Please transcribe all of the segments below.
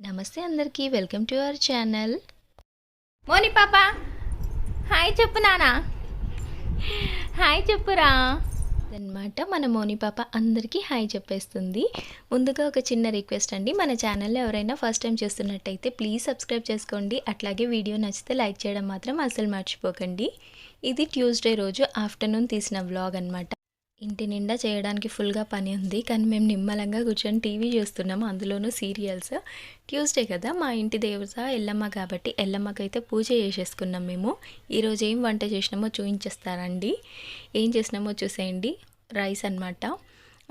నమస్తే అందరికీ welcome to our channel. Moni పాప హాయ్ చెప్పు నానా. హాయ్ చెప్పురా అన్నమాట మన మోని పాప అందరికీ హాయ్ చెప్పేస్తుంది. ముందుగా ఒక చిన్న రిక్వెస్ట్ అండి మన ఛానల్లో ఎవరైనా ఫస్ట్ టైం చూస్తున్నట్టయితే ప్లీజ్ సబ్స్క్రైబ్ చేసుకోండి. అట్లాగే వీడియో నచ్చితే లైక్ చేయడం మాత్రం అసలు మర్చిపోకండి. ఇది ట్యూస్డే రోజు ఆఫ్టర్నూన్ తీసిన వ్లాగ్ అనమాట ఇంటి నిండా చేయడానికి ఫుల్గా పని ఉంది. కానీ మేము నిమ్మలంగా కూర్చొని టీవీ చూస్తున్నాము. అందులోనూ సీరియల్స్. ట్యూస్డే కదా మా ఇంటి దేవత ఎల్లమ్మ కాబట్టి ఎల్లమ్మకైతే పూజ చేసేసుకున్నాం మేము. ఈరోజు ఏం వంట చేసినామో చూపించేస్తారండి ఏం చేసినామో చూసేయండి. రైస్ అన్నమాట.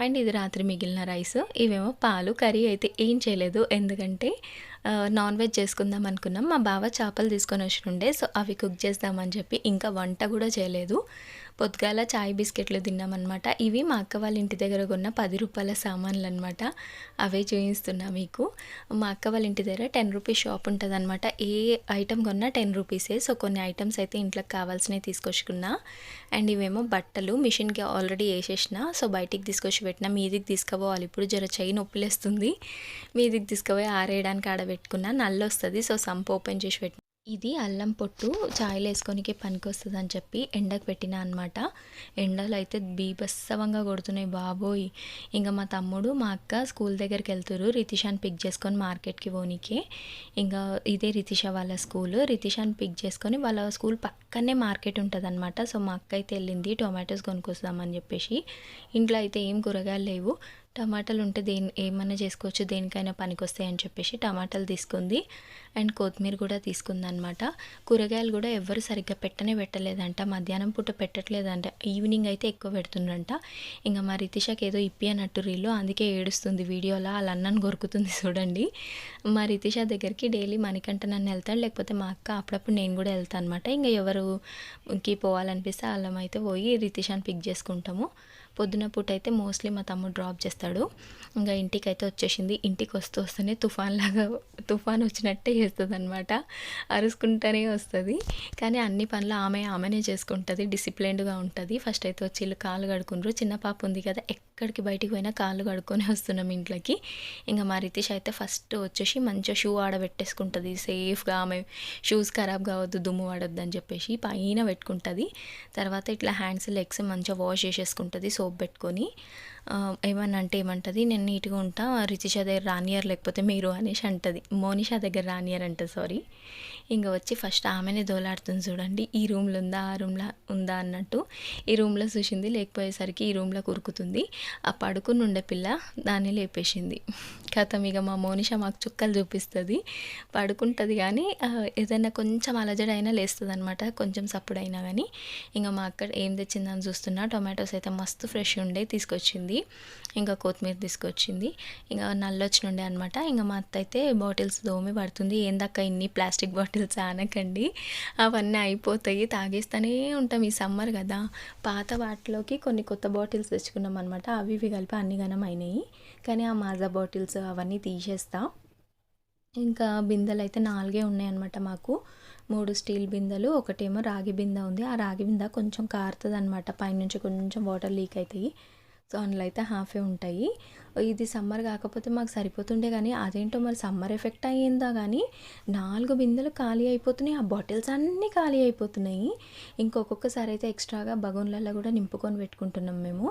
అండ్ ఇది రాత్రి మిగిలిన రైస్. ఇవేమో పాలు కర్రీ అయితే ఏం చేయలేదు. ఎందుకంటే నాన్ వెజ్ చేసుకుందాం అనుకున్నాం. మా బావ చేపలు తీసుకొని వచ్చినుండే సో అవి కుక్ చేద్దామని చెప్పి ఇంకా వంట కూడా చేయలేదు. పొద్దుగాల చాయ్ బిస్కెట్లు తిన్నామన్నమాట. ఇవి మా అక్క వాళ్ళ ఇంటి దగ్గర కొన్న పది రూపాయల సామాన్లు అనమాట అవే చూపిస్తున్నా మీకు. మా అక్క వాళ్ళ ఇంటి దగ్గర టెన్ రూపీస్ షాప్ ఉంటుంది అనమాట ఏ ఐటమ్ కొన్నా టెన్ రూపీసే సో కొన్ని ఐటమ్స్ అయితే ఇంట్లోకి కావాల్సినవి తీసుకొచ్చుకున్నా. అండ్ ఇవేమో బట్టలు మిషన్కి ఆల్రెడీ వేసేసిన. సో బయటికి తీసుకొచ్చి పెట్టిన. మీదికి తీసుకుపోవాలి. ఇప్పుడు జర చెయ్యి నొప్పిలేస్తుంది. మీదికి తీసుకుపోయి ఆరేయడానికి పెట్టుకున్నా నల్ల వస్తుంది సో సంప్ ఓపెన్ చేసి పెట్టిన. ఇది అల్లం పొట్టు చాయ్లో వేసుకొనికి పనికొస్తుంది అని చెప్పి ఎండకు పెట్టిన అనమాట ఎండలు అయితే బీభత్సవంగా కొడుతున్నాయి బాబోయ్. ఇంకా మా తమ్ముడు మా అక్క స్కూల్ దగ్గరికి వెళ్తారు రితిషాని పిక్ చేసుకొని మార్కెట్కి పోనీకి. ఇంకా ఇదే రితిష వాళ్ళ స్కూల్. రితిషాని పిక్ చేసుకొని వాళ్ళ స్కూల్ పక్కనే మార్కెట్ ఉంటుంది సో మా అక్క అయితే వెళ్ళింది టొమాటోస్ కొనుక్కొస్తామని చెప్పేసి. ఇంట్లో అయితే ఏం కూరగాయలు లేవు. టమాటాలు ఉంటే దేని ఏమైనా చేసుకోవచ్చు దేనికైనా పనికొస్తాయి అని చెప్పేసి టమాటాలు తీసుకుంది. అండ్ కొత్తిమీర కూడా తీసుకుంది అనమాట కూరగాయలు కూడా ఎవ్వరు సరిగ్గా పెట్టనే పెట్టలేదంట. మధ్యాహ్నం పూట పెట్టట్లేదంట. ఈవినింగ్ అయితే ఎక్కువ పెడుతుండంట ఇంకా మా రితిషకి ఏదో ఇప్పి అన్నట్టు రీల్లో అందుకే ఏడుస్తుంది వీడియోలో వాళ్ళ అన్నను కొరుకుతుంది చూడండి. మా రితిష దగ్గరికి డైలీ మణికంట నన్ను వెళ్తాడు లేకపోతే మా అక్క అప్పుడప్పుడు నేను కూడా వెళ్తాను అనమాట ఇంకా ఎవరుకి పోవాలనిపిస్తే వాళ్ళం అయితే పోయి రితిషాని పిక్ చేసుకుంటాము. పొద్దున పూట అయితే మోస్ట్లీ మా తమ్ముడు డ్రాప్ చేస్తాడు. ఇంకా ఇంటికి అయితే వచ్చేసింది. ఇంటికి వస్తూ వస్తూనే తుఫాన్ లాగా తుఫాన్ వచ్చినట్టే చేస్తుంది అనమాట అరుసుకుంటూనే వస్తుంది. కానీ అన్ని పనులు ఆమె ఆమెనే చేసుకుంటుంది. డిసిప్లైన్డ్గా ఉంటుంది. ఫస్ట్ అయితే వచ్చి వీళ్ళు కాళ్ళు కడుకుంటారు చిన్న పాప ఉంది కదా ఎక్కడికి బయటికి పోయినా కాళ్ళు కడుక్కొని వస్తున్నాం ఇంట్లోకి. ఇంకా మా రితీష్ అయితే ఫస్ట్ వచ్చేసి మంచిగా షూ ఆడబెట్టేసుకుంటుంది. సేఫ్గా ఆమె షూస్ ఖరాబ్ కావద్దు దుమ్ము పడొద్దు అని చెప్పేసి పైన పెట్టుకుంటుంది. తర్వాత ఇట్లా హ్యాండ్స్ లెగ్స్ మంచిగా వాష్ చేసేసుకుంటుంది. సో సోప్ పెట్టుకొని ఏమన్నా అంటే ఏమంటుంది నేను నీట్గా ఉంటా రితిష దగ్గర రానియర్ లేకపోతే మీరు అనేసి అంటుంది. మోనిషా దగ్గర రానియర్ అంట సారీ. ఇంకా వచ్చి ఫస్ట్ ఆమెనే దోలాడుతుంది చూడండి. ఈ రూమ్లో ఉందా ఆ రూమ్లో ఉందా అన్నట్టు ఈ రూమ్లో చూసింది. లేకపోయేసరికి ఈ రూమ్లో కురుకుతుంది. ఆ పడుకుని ఉండే పిల్ల దాన్ని లేపేసింది. కథం ఇక మా మోనిష మాకు చుక్కలు చూపిస్తుంది. పడుకుంటుంది కానీ ఏదైనా కొంచెం అలజడైనా లేస్తుంది అనమాట కొంచెం సప్పుడైనా కానీ ఇంకా మా అక్కడ ఏం తెచ్చిందని చూస్తున్నా. టొమాటోస్ అయితే మస్తు ఫ్రెష్ ఉండే తీసుకొచ్చింది. ఇంకా కొత్తిమీర తీసుకొచ్చింది. ఇంకా నల్లొచ్చి ఉండే అనమాట ఇంకా మా అత్త అయితే బాటిల్స్ దోమి పడుతుంది. ఏందక్క ఇన్ని ప్లాస్టిక్ బాటిల్స్ ఆనకండి? అవన్నీ అయిపోతాయి. తాగేస్తూనే ఉంటాం ఈ సమ్మర్ కదా. పాత వాటిలోకి కొన్ని కొత్త బాటిల్స్ తెచ్చుకున్నాం అనమాట అవి ఇవి కలిపి అన్ని గనం అయినాయి. కానీ ఆ మాజా బాటిల్స్ అవన్నీ తీసేస్తా. ఇంకా బిందెలు అయితే నాలుగే ఉన్నాయన్నమాట మాకు. మూడు స్టీల్ బిందెలు ఒకటేమో రాగి బిందె ఉంది. ఆ రాగి బిందె కొంచెం కారుతుంది అనమాట పైనుంచి కొంచెం వాటర్ లీక్ అవుతాయి సో అందులో అయితే హాఫే ఉంటాయి. ఇది సమ్మర్ కాకపోతే మాకు సరిపోతుండే కానీ అదేంటో మరి సమ్మర్ ఎఫెక్ట్ అయ్యిందా కానీ నాలుగు బిందెలు ఖాళీ అయిపోతున్నాయి. ఆ బాటిల్స్ అన్నీ ఖాళీ అయిపోతున్నాయి. ఇంకొకొక్కసారి అయితే ఎక్స్ట్రాగా బగోన్లలో కూడా నింపుకొని పెట్టుకుంటున్నాం మేము.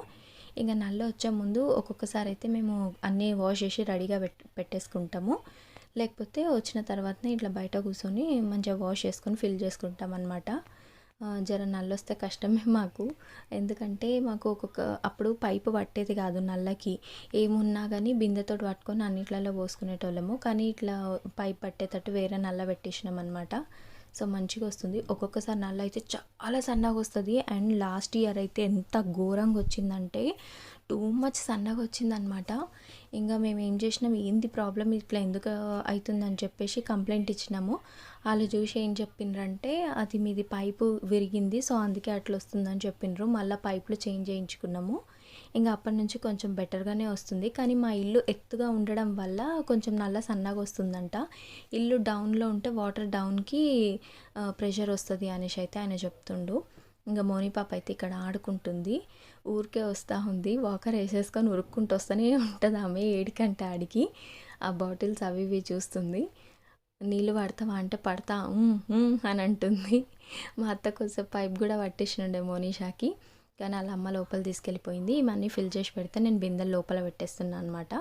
ఇంకా నల్ల వచ్చే ముందు ఒక్కొక్కసారి అయితే మేము అన్నీ వాష్ చేసి రెడీగా పెట్ పెట్టేసుకుంటాము. లేకపోతే వచ్చిన తర్వాతనే ఇట్లా బయట కూర్చొని మంచిగా వాష్ చేసుకొని ఫిల్ చేసుకుంటాం అనమాట జర నల్లొస్తే కష్టమే మాకు. ఎందుకంటే మాకు ఒక్కొక్క అప్పుడు పైపు పట్టేది కాదు నల్లకి. ఏమున్నా కానీ బిందెతో పట్టుకొని అన్నిట్లలో పోసుకునేటోళ్ళము. కానీ ఇట్లా పైప్ పట్టేటట్టు వేరే నల్ల పెట్టేసినాం అనమాట సో మంచిగా వస్తుంది. ఒక్కొక్కసారి నల్ల అయితే చాలా సన్నగా వస్తుంది. అండ్ లాస్ట్ ఇయర్ అయితే ఎంత ఘోరంగా వచ్చిందంటే టూ మచ్ సన్నగా వచ్చిందనమాట ఇంకా మేము ఏం చేసినాం ఏంది ప్రాబ్లం ఇట్లా ఎందుకు అవుతుందని చెప్పేసి కంప్లైంట్ ఇచ్చినాము. వాళ్ళు చూసి ఏం చెప్పిండ్రంటే అది మీది పైపు విరిగింది సో అందుకే అట్లా వస్తుందని చెప్పిండ్రు మళ్ళీ పైపులు చేంజ్ చేయించుకున్నాము. ఇంకా అప్పటి నుంచి కొంచెం బెటర్గానే వస్తుంది. కానీ మా ఇల్లు ఎత్తుగా ఉండడం వల్ల కొంచెం నల్ల సన్నగా వస్తుందంట. ఇల్లు డౌన్లో ఉంటే వాటర్ డౌన్కి ప్రెషర్ వస్తుంది అనేసి అయితే ఆయన చెప్తుండు. ఇంకా మోని పాప అయితే ఇక్కడ ఆడుకుంటుంది. ఊరికే వస్తూ ఉంది. వాకర్ వేసేసుకొని ఉరుక్కుంటూ వస్తూనే ఉంటుంది ఆమె ఏడికంటే ఆడికి. ఆ బాటిల్స్ అవి ఇవి చూస్తుంది. నీళ్ళు పడతావా అంటే పడతా అని అంటుంది. మా అత్త కొంచెం పైప్ కూడా పట్టేసినండే మోనిషాకి. కానీ వాళ్ళ అమ్మ లోపల తీసుకెళ్ళిపోయింది. ఇవన్నీ ఫిల్ చేసి పెడితే నేను బిందెలు లోపల పెట్టేస్తున్నాను అనమాట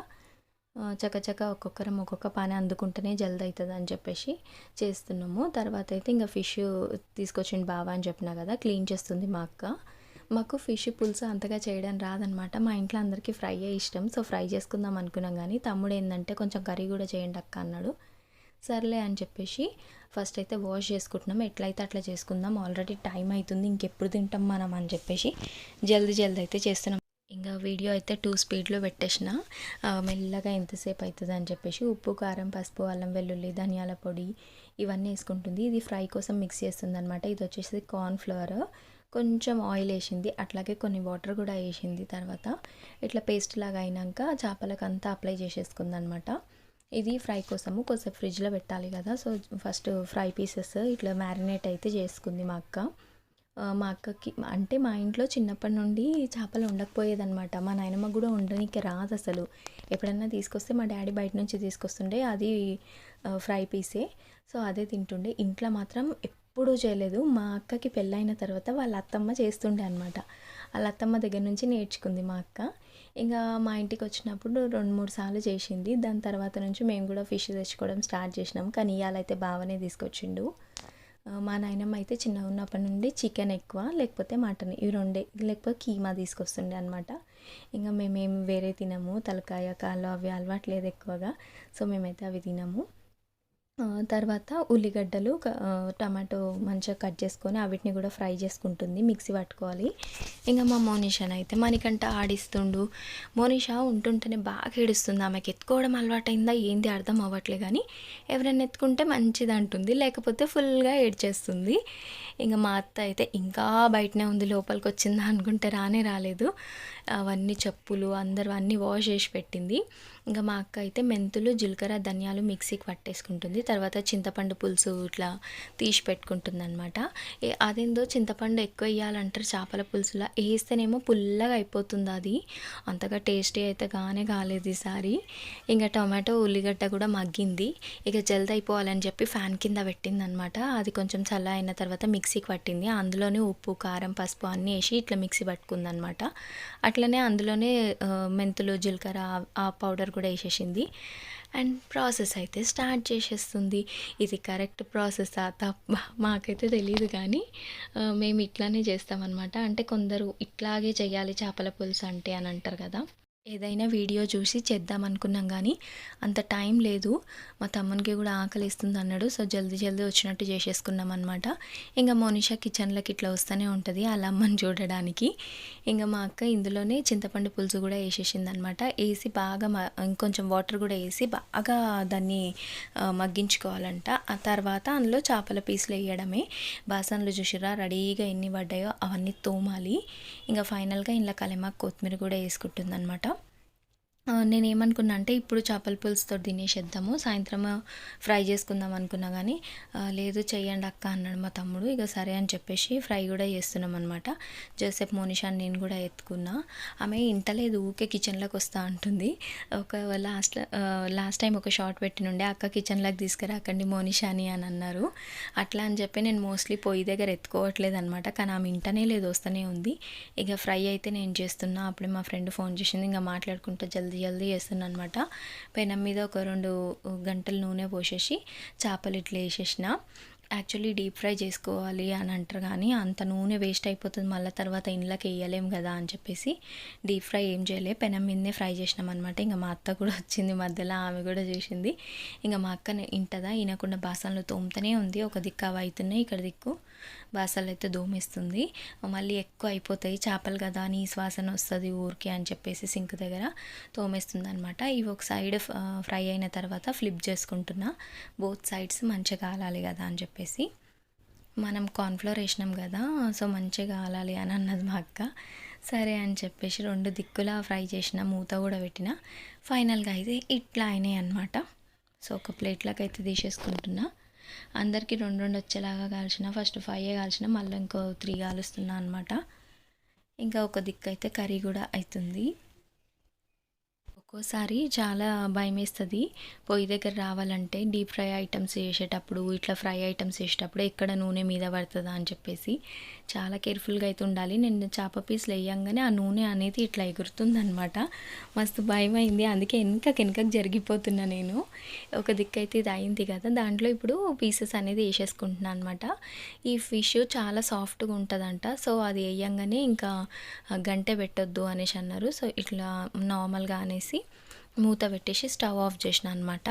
చకచక ఒక్కొక్కరం ఒక్కొక్క పని అందుకుంటేనే జల్ది అవుతుంది అని చెప్పేసి చేస్తున్నాము. తర్వాత అయితే ఇంకా ఫిష్ తీసుకొచ్చిండు బావా అని చెప్పిన కదా క్లీన్ చేస్తుంది మా అక్క. మాకు ఫిష్ పులుసు అంతగా చేయడం రాదనమాట. మా ఇంట్లో అందరికీ ఫ్రై ఇష్టం సో ఫ్రై చేసుకుందాం అనుకున్నాం కానీ తమ్ముడు ఏంటంటే కొంచెం కర్రీ కూడా చేయండి అక్క అన్నాడు. సర్లే అని చెప్పేసి ఫస్ట్ అయితే వాష్ చేసుకుంటున్నాం. ఎట్లయితే అట్లా చేసుకుందాం ఆల్రెడీ టైం అవుతుంది ఇంకెప్పుడు తింటాం మనం అని చెప్పేసి జల్దీ జల్దీ అయితే చేస్తున్నాం. ఇంకా వీడియో అయితే టూ స్పీడ్లో పెట్టేసిన. మెల్లగా ఎంతసేపు అవుతుంది అని చెప్పేసి ఉప్పు కారం పసుపు అల్లం వెల్లుల్లి ధనియాల పొడి ఇవన్నీ వేసుకుంటుంది. ఇది ఫ్రై కోసం మిక్స్ చేస్తుంది అనమాట ఇది వచ్చేసి కార్న్ ఫ్లవర్ కొంచెం ఆయిల్ వేసింది. అట్లాగే కొన్ని వాటర్ కూడా వేసింది తర్వాత. ఇట్లా పేస్ట్ లాగా అయినాక చేపలకు అంతా అప్లై చేసేసుకుంది అనమాట ఇది ఫ్రై కోసము కొంచెం ఫ్రిడ్జ్లో పెట్టాలి కదా. సో ఫస్ట్ ఫ్రై పీసెస్ ఇట్లా మ్యారినేట్ అయితే చేసుకుంది మా అక్క. మా అక్కకి అంటే మా ఇంట్లో చిన్నప్పటి నుండి చేపలు ఉండకపోయేదన్నమాట. మా నాయనమ్మ కూడా ఉండడానికి రాదు అసలు. ఎప్పుడన్నా తీసుకొస్తే మా డాడీ బయట నుంచి తీసుకొస్తుండే అది ఫ్రై పీసే. సో అదే తింటుండే. ఇంట్లో మాత్రం ఎప్పుడూ చేయలేదు. మా అక్కకి పెళ్ళైన తర్వాత వాళ్ళ అత్తమ్మ చేస్తుండే అనమాట వాళ్ళ అత్తమ్మ దగ్గర నుంచి నేర్చుకుంది మా అక్క. ఇంకా మా ఇంటికి వచ్చినప్పుడు రెండు మూడు సార్లు చేసింది. దాని తర్వాత నుంచి మేము కూడా ఫిష్ తెచ్చుకోవడం స్టార్ట్ చేసినాం. కానీ ఇవాళైతే బావనే తీసుకొచ్చిండు. మా నాయనమ్మ అయితే చిన్నగా ఉన్నప్పటి నుండి చికెన్ ఎక్కువ లేకపోతే మటన్. ఇవి రెండే. లేకపోతే కీమా తీసుకొస్తుండే అనమాట ఇంకా మేమేం వేరే తినము. తలకాయ కాళ్ళు అవి అలవాట్లేదు ఎక్కువగా. సో మేమైతే అవి తినము. తర్వాత ఉల్లిగడ్డలు టమాటో మంచిగా కట్ చేసుకొని వాటిని కూడా ఫ్రై చేసుకుంటుంది మిక్సీ పట్టుకోవాలి. ఇంకా మా మోనిషాని అయితే మనకంట ఆడిస్తుండు. మోనిషా ఉంటుంటేనే బాగా ఏడుస్తుంది. ఆమెకి ఎత్తుకోవడం అలవాటైందా ఏంది అర్థం అవ్వట్లే కానీ ఎవరైనా ఎత్తుకుంటే మంచిది అంటుంది లేకపోతే ఫుల్గా ఏడ్చేస్తుంది. ఇంకా మా అత్త అయితే ఇంకా బయటనే ఉంది లోపలికి వచ్చిందా అనుకుంటే రానే రాలేదు. అవన్నీ చెప్పులు అందరూ అన్నీ వాష్ చేసి పెట్టింది. ఇంకా మా అక్క అయితే మెంతులు జీలకర్ర ధనియాలు మిక్సీకి పట్టేసుకుంటుంది. తర్వాత చింతపండు పులుసు ఇట్లా తీసి పెట్టుకుంటుంది అనమాట అదేందో చింతపండు ఎక్కువ వేయాలంటారు చేపల పులుసులా. వేస్తేనేమో పుల్లగా అయిపోతుంది అది. అంతగా టేస్టీ అయితే కానే కాలేదు ఈసారి. ఇంకా టమాటో ఉల్లిగడ్డ కూడా మగ్గింది. ఇక జల్ది అయిపోవాలని చెప్పి ఫ్యాన్ కింద పెట్టింది అనమాట అది కొంచెం చల్ల అయిన తర్వాత మిక్స్ మిక్సీకి పట్టింది. అందులోనే ఉప్పు కారం పసుపు అన్నీ వేసి ఇట్లా మిక్సీ పట్టుకుంది అనమాట అట్లనే అందులోనే మెంతులు జీలకర్ర ఆ- పౌడర్ కూడా వేసేసింది. అండ్ ప్రాసెస్ అయితే స్టార్ట్ చేసేస్తుంది. ఇది కరెక్ట్ ప్రాసెస్ తప్ప మాకైతే తెలియదు కానీ మేము ఇట్లానే చేస్తామన్నమాట అంటే కొందరు ఇట్లాగే చేయాలి చేపల పులుసు అంటే అని అంటారు కదా. ఏదైనా వీడియో చూసి చేద్దాం అనుకున్నాం కానీ అంత టైం లేదు. మా తమ్మునికి కూడా ఆకలిస్తుంది అన్నాడు. సో జల్దీ జల్దీ వచ్చినట్టు చేసేసుకున్నాం అనమాట ఇంకా మోనిషా కిచెన్లోకి ఇట్లా వస్తూనే ఉంటుంది అలా అమ్మని చూడడానికి. ఇంకా మా అక్క ఇందులోనే చింతపండు పులుసు కూడా వేసేసింది అనమాట వేసి బాగా ఇంకొంచెం వాటర్ కూడా వేసి బాగా దాన్ని మగ్గించుకోవాలంట. ఆ తర్వాత అందులో చేపల పీసులు వేయడమే. బాసన్లు చూసిరా రెడీగా ఎన్ని పడ్డాయో అవన్నీ తోమాలి. ఇంకా ఫైనల్గా ఇంట్లో కలిమాకు కొత్తిమీర కూడా వేసుకుంటుంది అనమాట నేను ఏమనుకున్నా అంటే ఇప్పుడు చేపల పులుసుతో తినేసేద్దాము సాయంత్రం ఫ్రై చేసుకుందాం అనుకున్నా కానీ లేదు చెయ్యండి అక్క అన్నాడు మా తమ్ముడు. ఇక సరే అని చెప్పేసి ఫ్రై కూడా చేస్తున్నాం అనమాట జోసెఫ్ మోనిషాని నేను కూడా ఎత్తుకున్నా. ఆమె ఇంటలేదు ఊకే కిచెన్లోకి వస్తూ ఉంటుంది ఒక లాస్ట్ లాస్ట్ టైం ఒక షార్ట్ పెట్టినుండే అక్క కిచెన్లోకి తీసుకురాకండి మోనిషాని అని అన్నారు. అట్లా అని చెప్పి నేను మోస్ట్లీ పొయ్యి దగ్గర ఎత్తుకోవట్లేదు అనమాట కానీ ఆమె ఇంటనే లేదు వస్తూనే ఉంది. ఇక ఫ్రై అయితే నేను చేస్తున్నా. అప్పుడే మా ఫ్రెండ్ ఫోన్ చేసింది ఇంకా మాట్లాడుకుంటూ జల్దీ హెల్దీ చేస్తున్నా అనమాట పెనం మీద ఒక రెండు గంటలు నూనె పోసేసి చేపలు ఇట్లా వేసేసిన. యాక్చువల్లీ డీప్ ఫ్రై చేసుకోవాలి అని అంటారు కానీ అంత నూనె వేస్ట్ అయిపోతుంది. మళ్ళీ తర్వాత ఇండ్లకి వేయలేం కదా అని చెప్పేసి డీప్ ఫ్రై ఏం చేయలే. పెనం మీదనే ఫ్రై చేసినాం అనమాట ఇంకా మా అత్త కూడా వచ్చింది మధ్యలో ఆమె కూడా చేసింది. ఇంకా మా అక్క ఇంటదా? ఈనకుండా బాసనలు తోముతూనే ఉంది. ఒక దిక్కు అవి అవుతున్నాయి ఇక్కడ దిక్కు. బాసలు అయితే దోమిస్తుంది. మళ్ళీ ఎక్కువ అయిపోతాయి. చేపలు కదా అని శ్వాసన వస్తుంది ఊరికే అని చెప్పేసి సింక్ దగ్గర తోమేస్తుంది అనమాట ఇవి ఒక సైడ్ ఫ్రై అయిన తర్వాత ఫ్లిప్ చేసుకుంటున్నా. బోత్ సైడ్స్ మంచిగా కాలాలి కదా అని చెప్పేసి. మనం కార్న్ఫ్లోర్ వేసినాం కదా సో మంచిగా కాలాలి అని అన్నది మా అక్క. సరే అని చెప్పేసి రెండు దిక్కులా ఫ్రై చేసిన మూత కూడా పెట్టిన. ఫైనల్గా అయితే ఇట్లా అయినాయి అనమాట సో ఒక ప్లేట్లోకి అయితే తీసేసుకుంటున్నా. అందరికీ రెండు రెండు వచ్చేలాగా కాల్చిన ఫస్ట్ ఫైవ్ కాల్చిన మళ్ళీ ఇంకో త్రీ కాలుస్తున్నా అనమాట ఇంకా ఒక దిక్కు అయితే కర్రీ కూడా అవుతుంది ఒక్కోసారి చాలా భయం వేస్తుంది పొయ్యి దగ్గర రావాలంటే డీప్ ఫ్రై ఐటమ్స్ చేసేటప్పుడు ఇట్లా ఫ్రై ఐటమ్స్ చేసేటప్పుడు ఎక్కడ నూనె మీద పడుతుందా అని చెప్పేసి చాలా కేర్ఫుల్గా అయితే ఉండాలి. నేను చేప పీసులు వేయంగానే ఆ నూనె అనేది ఇట్లా ఎగురుతుంది అనమాట మస్తు భయం అయింది అందుకే వెనక వెనకకు జరిగిపోతున్నా నేను. ఒక దిక్కు అయితే ఇది అయింది కదా దాంట్లో ఇప్పుడు పీసెస్ అనేది వేసేసుకుంటున్నాను అనమాట ఈ ఫిష్ చాలా సాఫ్ట్గా ఉంటుందంట. సో అది వేయంగానే ఇంకా గంటె పెట్టొద్దు అనేసి అన్నారు. సో ఇట్లా నార్మల్గా అనేసి మూత పెట్టేసి స్టవ్ ఆఫ్ చేసిన అనమాట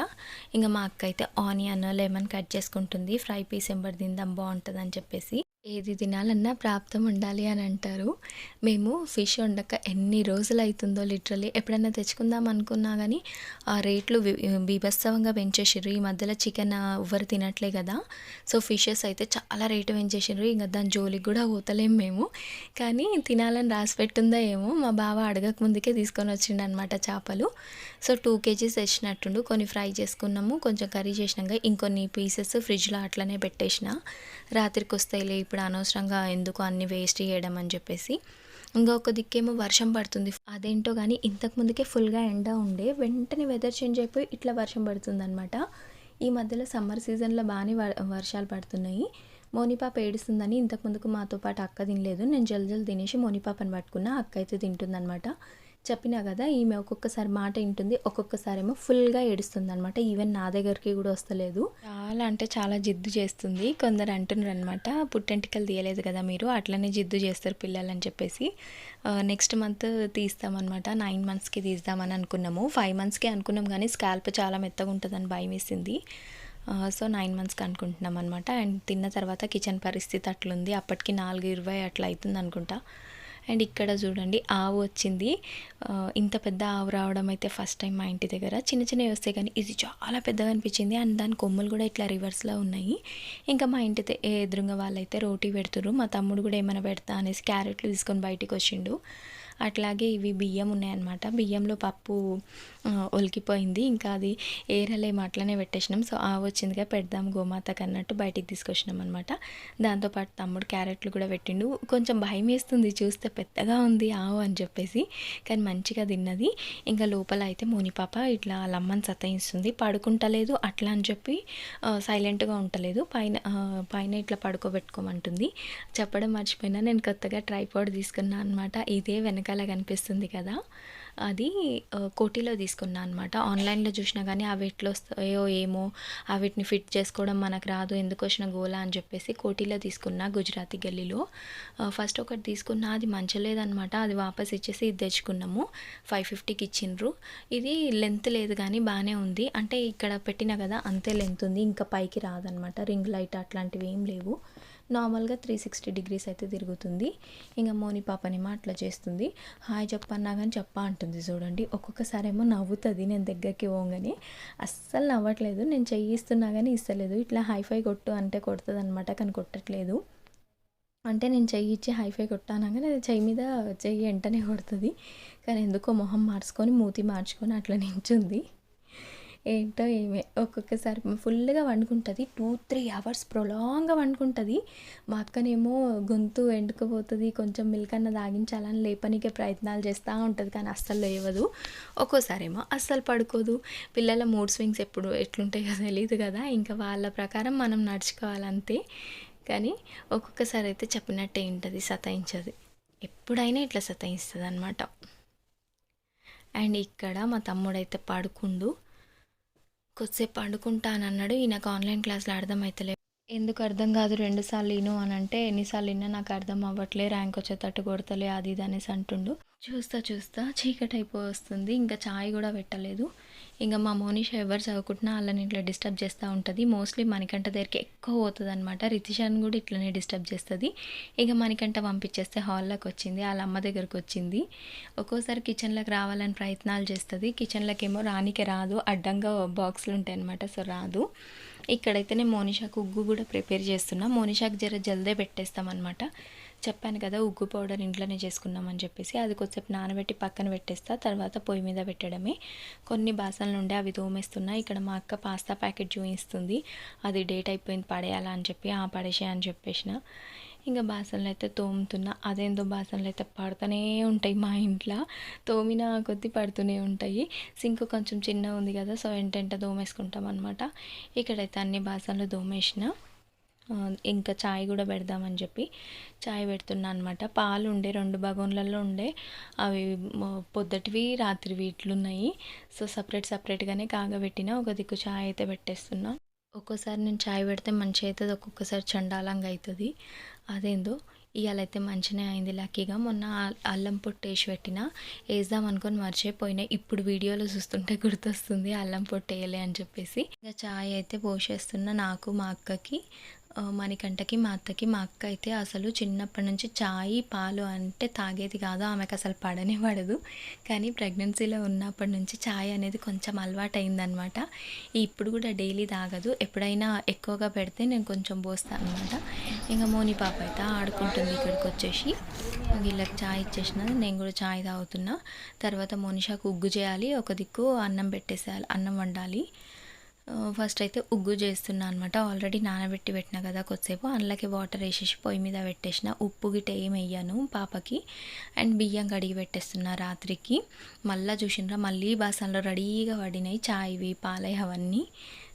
ఇంకా మా అక్క అయితే ఆనియన్ లెమన్ కట్ చేసుకుంటుంది. ఫ్రై పీస్ ఎంబడి తిందాం బాగుంటుంది అని చెప్పేసి. ఏది తినాలన్నా ప్రాప్తం ఉండాలి అని అంటారు. మేము ఫిష్ వండక ఎన్ని రోజులు అవుతుందో లిటరలీ ఎప్పుడైనా తెచ్చుకుందాం అనుకున్నా కానీ ఆ రేట్లు బీభత్సవంగా పెంచేసారు ఈ మధ్యలో చికెన్ ఎవరు తినట్లే కదా. సో ఫిషెస్ అయితే చాలా రేటు పెంచేసారు ఇంకా దాని జోలికి కూడా పోతలేం మేము. కానీ తినాలని రాసి పెట్టుందా ఏమో మా బావ అడగక ముందుకే తీసుకొని వచ్చిండు అనమాట చేపలు. సో టూ కేజీస్ తెచ్చినట్టుండు. కొన్ని ఫ్రై చేసుకున్నాము. కొంచెం కర్రీ చేసినాక ఇంకొన్ని పీసెస్ ఫ్రిడ్జ్లో అట్లనే పెట్టేసిన. రాత్రికి వస్తాయిలే ఇప్పుడు. అనవసరంగా ఎందుకు అన్ని వేస్ట్ చేయడం అని చెప్పేసి. ఇంకొక దిక్కేమో వర్షం పడుతుంది. అదేంటో కానీ ఇంతకు ముందుకే ఫుల్గా ఎండ ఉండే వెంటనే వెదర్ చేంజ్ అయిపోయి ఇట్లా వర్షం పడుతుంది అనమాట ఈ మధ్యలో సమ్మర్ సీజన్లో బాగానే వ- వర్షాలు పడుతున్నాయి. మోనిపాప ఏడుస్తుందని ఇంతకు ముందుకు మాతో పాటు అక్క తినలేదు. నేను జల్ జల్ తినేసి మోనిపాపని పట్టుకున్నా అక్క అయితే తింటుందన్నమాట. చెప్పినా కదా ఈమె ఒక్కొక్కసారి మాట వింటుంది ఒక్కొక్కసారి ఏమో ఫుల్గా ఏడుస్తుంది అనమాట ఈవెన్ నా దగ్గరికి కూడా వస్తలేదు. చాలా అంటే చాలా జిద్దు చేస్తుంది. కొందరు అంటున్నారు అనమాట పుట్టెంటికలు తీయలేదు కదా మీరు అట్లనే జిద్దు చేస్తారు పిల్లలు అని చెప్పేసి నెక్స్ట్ మంత్ తీస్తామన్నమాట నైన్ మంత్స్కి తీద్దామని అనుకున్నాము. ఫైవ్ మంత్స్కి అనుకున్నాం కానీ స్కాల్ప్ చాలా మెత్తగా ఉంటుందని భయం వేసింది. సో నైన్ మంత్స్కి అనుకుంటున్నాం అనమాట అండ్ తిన్న తర్వాత కిచెన్ పరిస్థితి అట్లుంది. అప్పటికి నాలుగు ఇరవై అట్లా అవుతుంది అనుకుంటా అండ్ ఇక్కడ చూడండి ఆవు వచ్చింది. ఇంత పెద్ద ఆవు రావడం అయితే ఫస్ట్ టైం మా ఇంటి దగ్గర. చిన్న చిన్నవి వస్తాయి కానీ ఇది చాలా పెద్దగా అనిపించింది. అండ్ దాని కొమ్ములు కూడా ఇట్లా రివర్స్లో ఉన్నాయి. ఇంకా మా ఇంటి తే- ఎదురుగా వాళ్ళైతే రోటీ పెడుతుర్రు. మా తమ్ముడు కూడా ఏమైనా పెడతా అనేసి క్యారెట్లు తీసుకొని బయటికి వచ్చిండు. అట్లాగే ఇవి బియ్యం ఉన్నాయన్నమాట. బియ్యంలో పప్పు ఒలికిపోయింది. ఇంకా అది ఏరలేము అట్లనే పెట్టేసినాం. సో ఆవు వచ్చిందిగా పెడదాం గోమాతకు అన్నట్టు బయటికి తీసుకొచ్చినాం అనమాట దాంతోపాటు తమ్ముడు క్యారెట్లు కూడా పెట్టిండు. కొంచెం భయం వేస్తుంది చూస్తే పెద్దగా ఉంది ఆవు అని చెప్పేసి. కానీ మంచిగా తిన్నది. ఇంకా లోపల అయితే మోనిపాప ఇట్లా లమ్మని సతాయిస్తుంది. పడుకుంటలేదు అట్లా అని చెప్పి సైలెంట్గా ఉంటలేదు. పైన పైన ఇట్లా పడుకోబెట్టుకోమంటుంది. చెప్పడం మర్చిపోయినా నేను కొత్తగా ట్రైపాడ్ తీసుకున్నా అనమాట ఇదే వెనక వెనకాల కనిపిస్తుంది కదా. అది కోటిలో తీసుకున్నా అనమాట ఆన్లైన్లో చూసినా కానీ అవి ఎట్లా వస్తాయో ఏమో అవిటిని ఫిట్ చేసుకోవడం మనకు రాదు ఎందుకు వచ్చిన గోలా అని చెప్పేసి కోటిలో తీసుకున్నా గుజరాతీ గల్లీలో. ఫస్ట్ ఒకటి తీసుకున్నా అది మంచలేదనమాట అది వాపస్ ఇచ్చేసి ఇది తెచ్చుకున్నాము. ఫైవ్ ఫిఫ్టీకి ఇచ్చిండ్రు. ఇది లెంత్ లేదు కానీ బాగానే ఉంది. అంటే ఇక్కడ పెట్టినా కదా అంతే లెంత్ ఉంది. ఇంకా పైకి రాదనమాట రింగ్ లైట్ అట్లాంటివి ఏం లేవు. నార్మల్గా త్రీ సిక్స్టీ డిగ్రీస్ అయితే తిరుగుతుంది. ఇంకా మోని పాపనేమో అట్లా చేస్తుంది. హాయ్ చెప్పన్నా కానీ చెప్పా అంటుంది చూడండి. ఒక్కొక్కసారి ఏమో నవ్వుతుంది నేను దగ్గరికి పోగానే. అస్సలు నవ్వట్లేదు. నేను చెయ్యిస్తున్నా కానీ ఇస్తలేదు. ఇట్లా హైఫై కొట్టు అంటే కొడుతుంది అనమాట కానీ కొట్టట్లేదు. అంటే నేను చెయ్యి ఇచ్చి హైఫై కొట్టాను కానీ అది చెయ్యి మీద చెయ్యి వెంటనే కొడుతుంది. కానీ ఎందుకో మొహం మార్చుకొని మూతి మార్చుకొని అట్లా నించుంది. ఏంటో ఏమే ఒక్కొక్కసారి ఫుల్గా వండుకుంటుంది. టూ త్రీ అవర్స్ ప్రొలాంగ్గా వండుకుంటుంది. మా అక్కనేమో గొంతు ఎండుకుపోతుంది కొంచెం మిల్క్ అన్న తాగించాలని లేపనికే ప్రయత్నాలు చేస్తూ ఉంటుంది కానీ అస్సలు లేవదు. ఒక్కోసారేమో అస్సలు పడుకోదు. పిల్లల మూడ్ స్వింగ్స్ ఎప్పుడు ఎట్లుంటాయో తెలియదు కదా. ఇంకా వాళ్ళ ప్రకారం మనం నడుచుకోవాలంతే. కానీ ఒక్కొక్కసారి అయితే చెప్పినట్టే ఉంటుంది సతాయించదు. ఎప్పుడైనా ఇట్లా సతాయిస్తుంది అనమాట అండ్ ఇక్కడ మా తమ్ముడైతే పడుకుండు. కొద్దిసేపు పండుకుంటానన్నాడు. ఈయనకు ఆన్లైన్ క్లాసులు అర్థమవుతలే ఎందుకు అర్థం కాదు రెండు సార్లు విను అని అంటే ఎన్నిసార్లు విన్నా నాకు అర్థం అవ్వట్లే ర్యాంక్ వచ్చేటట్టు కొడతలే అది ఇది అనేసి అంటుండు. చూస్తా చూస్తా చీకటి అయిపోయి వస్తుంది ఇంకా చాయ్ కూడా పెట్టలేదు. ఇంకా మా మోనిష ఎవరు చదువుకుంటున్నా వాళ్ళని ఇట్లా డిస్టర్బ్ చేస్తూ ఉంటుంది. మోస్ట్లీ మణికంఠ దగ్గరికి ఎక్కువ పోతుంది అనమాట రితిషాని కూడా ఇట్లనే డిస్టర్బ్ చేస్తుంది. ఇక మణికంఠ పంపించేస్తే హాల్లోకి వచ్చింది. వాళ్ళ అమ్మ దగ్గరకు వచ్చింది. ఒక్కోసారి కిచెన్లోకి రావాలని ప్రయత్నాలు చేస్తుంది. కిచెన్లోకి ఏమో రానికి రాదు. అడ్డంగా బాక్సులు ఉంటాయి అనమాట సో రాదు. ఇక్కడైతే నేను మోనిషాకు ఉగ్గు కూడా ప్రిపేర్ చేస్తున్నా. మోనిషాకు జర జల్దే పెట్టేస్తామన్నమాట. చెప్పాను కదా ఉగ్గు పౌడర్ ఇంట్లోనే చేసుకున్నామని చెప్పేసి అది కొద్దిసేపు నానబెట్టి పక్కన పెట్టేస్తా తర్వాత పొయ్యి మీద పెట్టడమే. కొన్ని బాసనలు ఉండే అవి తోమేస్తున్నా ఇక్కడ మా అక్క పాస్తా ప్యాకెట్ చూపిస్తుంది అది డేట్ అయిపోయింది పడేయాలా అని చెప్పి ఆ పడేసే అని చెప్పేసిన. ఇంకా బాసనలు అయితే తోముతున్నా. అదేందో బాసనలు అయితే పడుతూనే ఉంటాయి మా ఇంట్లో. తోమిన కొద్దీ పడుతూనే ఉంటాయి. సింక్ కొంచెం చిన్న ఉంది కదా సో ఎంటెంట దోమేసుకుంటాం అనమాట ఇక్కడైతే అన్ని బాసనలు దోమేసిన ఇంకా చాయ్ కూడా పెడదామని చెప్పి చాయ్ పెడుతున్నా అనమాట పాలు ఉండే రెండు బగోన్లలో ఉండే. అవి పొద్దుటివి రాత్రివి ఇట్లున్నాయి. సో సపరేట్ సపరేట్గానే కాగబెట్టిన ఒక దిక్కు చాయ్ అయితే పెట్టేస్తున్నా. ఒక్కోసారి నేను చాయ్ పెడితే మంచిగా అవుతుంది ఒక్కొక్కసారి చండాలంగా అవుతుంది. అదేందో ఇవాళ అయితే అయింది లక్కీగా. మొన్న అల్లం పొట్టు వేసి పెట్టిన. వేద్దాం అనుకొని మర్చిపోయినా. ఇప్పుడు వీడియోలో చూస్తుంటే గుర్తొస్తుంది అల్లం పొట్టు వేయలే అని చెప్పేసి. ఇంకా చాయ్ అయితే పోసేస్తున్నా నాకు మా అక్కకి. మణికంఠకి మా అత్తకి మా అక్క అయితే అసలు చిన్నప్పటి నుంచి చాయ్ పాలు అంటే తాగేది కాదు. ఆమెకు అసలు పడనే పడదు కానీ ప్రెగ్నెన్సీలో ఉన్నప్పటి నుంచి చాయ్ అనేది కొంచెం అలవాటు అయిందనమాట ఇప్పుడు కూడా డైలీ తాగదు. ఎప్పుడైనా ఎక్కువగా పెడితే నేను కొంచెం పోస్తాను అనమాట ఇంకా మోని పాప అయితే ఆడుకుంటుంది ఇక్కడికి వచ్చేసి వీళ్ళకి చాయ్ ఇచ్చేసిన నేను కూడా చాయ్ తాగుతున్నా. తర్వాత మోనిషాకు ఉగ్గు చేయాలి. ఒక దిక్కు అన్నం పెట్టేసేయాలి అన్నం వండాలి. ఫస్ట్ అయితే ఉగ్గు చేస్తున్నా అనమాట ఆల్రెడీ నానబెట్టి పెట్టిన కదా కొద్దిసేపు. అందులోకి వాటర్ వేసేసి పొయ్యి మీద పెట్టేసిన. ఉప్పు గిట్ట ఏం వేయను పాపకి. అండ్ బియ్యం కడిగి పెట్టేస్తున్నా రాత్రికి. మళ్ళీ చూసినరా మళ్ళీ బాసనలో రెడీగా పడినాయి చాయ్వి పాలై అవన్నీ.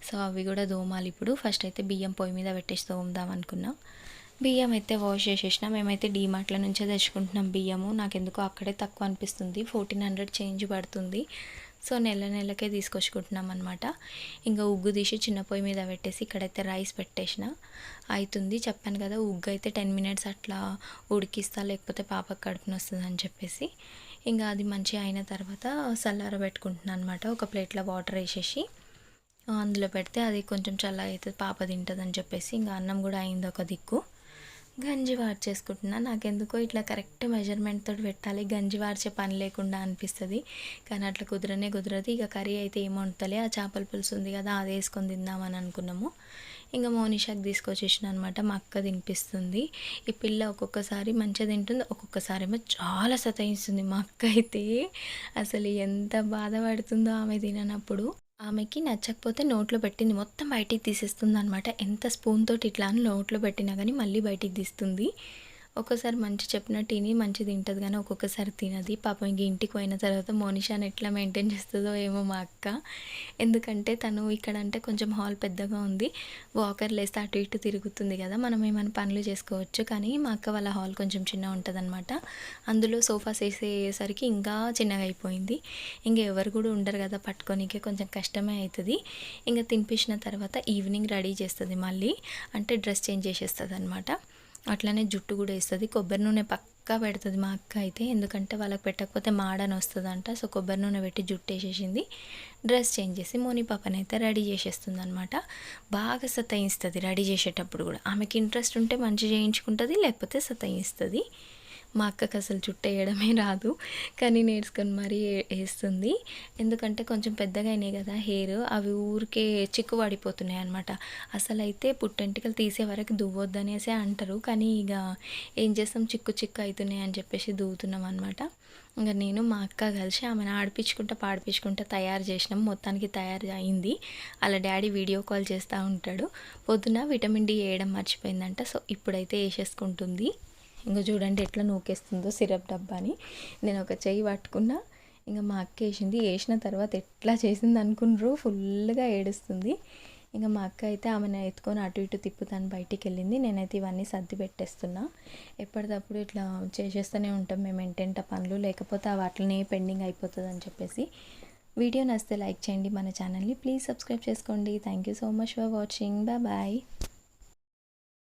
సో అవి కూడా దోమాలి ఇప్పుడు. ఫస్ట్ అయితే బియ్యం పొయ్యి మీద పెట్టేసి దోమదాం అనుకున్నా. బియ్యం అయితే వాష్ చేసేసిన. మేమైతే డీమార్ట్ల నుంచే తెచ్చుకుంటున్నాం బియ్యము. నాకు ఎందుకో అక్కడే తక్కువ అనిపిస్తుంది. ఫోర్టీన్ హండ్రెడ్ చేంజ్ పడుతుంది. సో నెల నెలకే తీసుకొచ్చుకుంటున్నాం అనమాట ఇంకా ఉగ్గు తీసి చిన్న పొయ్యి మీద పెట్టేసి ఇక్కడైతే రైస్ పెట్టేసిన. అవుతుంది చెప్పాను కదా ఉగ్గు అయితే టెన్ మినిట్స్ అట్లా ఉడికిస్తా లేకపోతే పాపకు కడుపుని వస్తుంది అని చెప్పేసి. ఇంకా అది మంచిగా అయిన తర్వాత చల్లార పెట్టుకుంటున్నాను అనమాట ఒక ప్లేట్లో వాటర్ వేసేసి అందులో పెడితే అది కొంచెం చల్ల అవుతుంది పాప తింటుంది అని చెప్పేసి. ఇంకా అన్నం కూడా అయింది ఒక దిక్కు. గంజి వార్చేసుకుంటున్నా నాకెందుకో ఇట్లా కరెక్ట్ మెజర్మెంట్ తోటి పెట్టాలి. గంజి వార్చే పని లేకుండా అనిపిస్తుంది. కానీ అట్లా కుదరనే కుదరదు. ఇక కర్రీ అయితే ఏం వండుతలే. ఆ చేపల పులుసు ఉంది కదా అది వేసుకొని తిందామని అనుకున్నాము. ఇంకా మోనిషాకి తీసుకొచ్చేసిన అనమాట మా అక్క తినిపిస్తుంది. ఈ పిల్ల ఒక్కొక్కసారి మంచిగా తింటుంది. ఒక్కొక్కసారి ఏమో చాలా సతాయిస్తుంది మా అక్క అయితే. అసలు ఎంత బాధపడుతుందో ఆమె తిననప్పుడు. ఆమెకి నచ్చకపోతే నోట్లో పెట్టింది. మొత్తం బయటికి తీసేస్తుంది అనమాట ఎంత స్పూన్తో ఇట్లా అని నోట్లో పెట్టినా కానీ మళ్ళీ బయటికి తీస్తుంది. ఒక్కోసారి మంచి చెప్పినట్టు తిని మంచి తింటుంది కానీ ఒక్కొక్కసారి తినది. పాపం ఇంక ఇంటికి పోయిన తర్వాత మోనిషాని ఎట్లా మెయింటైన్ చేస్తుందో ఏమో మా అక్క. ఎందుకంటే తను ఇక్కడ అంటే కొంచెం హాల్ పెద్దగా ఉంది. వాకర్ లేస్తే అటు ఇటు తిరుగుతుంది కదా మనం ఏమైనా పనులు చేసుకోవచ్చు. కానీ మా అక్క వాళ్ళ హాల్ కొంచెం చిన్న ఉంటుందన్నమాట. అందులో సోఫాస్ వేసేసరికి ఇంకా చిన్నగా అయిపోయింది. ఇంకా ఎవరు కూడా ఉండరు కదా పట్టుకోనికే కొంచెం కష్టమే అవుతుంది ఇంకా తినిపించిన తర్వాత ఈవినింగ్ రెడీ చేస్తుంది మళ్ళీ. అంటే డ్రెస్ చేంజ్ చేసేస్తుంది అనమాట అట్లనే జుట్టు కూడా వేస్తుంది. కొబ్బరి నూనె పక్కా పెడుతుంది మా అక్క అయితే. ఎందుకంటే వాళ్ళకి పెట్టకపోతే మాడని వస్తుందంట. సో కొబ్బరి నూనె పెట్టి జుట్టు వేసేసింది. డ్రెస్ చేంజ్ చేసి మోని పాపని అయితే రెడీ చేసేస్తుంది అనమాట బాగా సతాయిస్తుంది రెడీ చేసేటప్పుడు కూడా. ఆమెకి ఇంట్రెస్ట్ ఉంటే మంచి చేయించుకుంటుంది లేకపోతే సతాయిస్తుంది. మా అక్కకి అసలు జుట్టు వేయడమే రాదు కానీ నేర్చుకొని మరీ వేస్తుంది. ఎందుకంటే కొంచెం పెద్దగా అయినాయి కదా హెయిర్ అవి ఊరికే చిక్కు పడిపోతున్నాయి అనమాట అసలు అయితే పుట్టెంటికలు తీసే వరకు దువ్వొద్దనేసే అంటారు కానీ ఇక ఏం చేస్తాం? చిక్కు చిక్కు అవుతున్నాయి అని చెప్పేసి దువ్వుతున్నాం అనమాట ఇంకా నేను మా అక్క కలిసి ఆమెను ఆడిపించుకుంటా పాడిపించుకుంటా తయారు చేసినాం. మొత్తానికి తయారు అయింది. అలా డాడీ వీడియో కాల్ చేస్తూ ఉంటాడు. పొద్దున విటమిన్ డి వేయడం మర్చిపోయిందంట సో ఇప్పుడైతే వేసేసుకుంటుంది. ఇంకా చూడండి ఎట్లా నూకేస్తుందో సిరప్ డబ్బాని. నేను ఒక చెయ్యి పట్టుకున్నా ఇంకా మా అక్క వేసింది. వేసిన తర్వాత ఎట్లా చేసింది అనుకున్నారు ఫుల్గా ఏడుస్తుంది. ఇంకా మా అక్క అయితే ఆమెను ఎత్తుకొని అటు ఇటు తిప్పుతాను బయటికి వెళ్ళింది నేనైతే ఇవన్నీ సర్ది పెట్టేస్తున్నా. ఎప్పటికప్పుడు ఇట్లా చేసేస్తూనే ఉంటాం మేము ఎంటెంట పనులు. లేకపోతే అవి అట్లనే పెండింగ్ అయిపోతుంది అని చెప్పేసి. వీడియో నచ్చితే లైక్ చేయండి మన ఛానల్ని. ప్లీజ్ సబ్స్క్రైబ్ చేసుకోండి. Thank you so much for watching. Bye bye.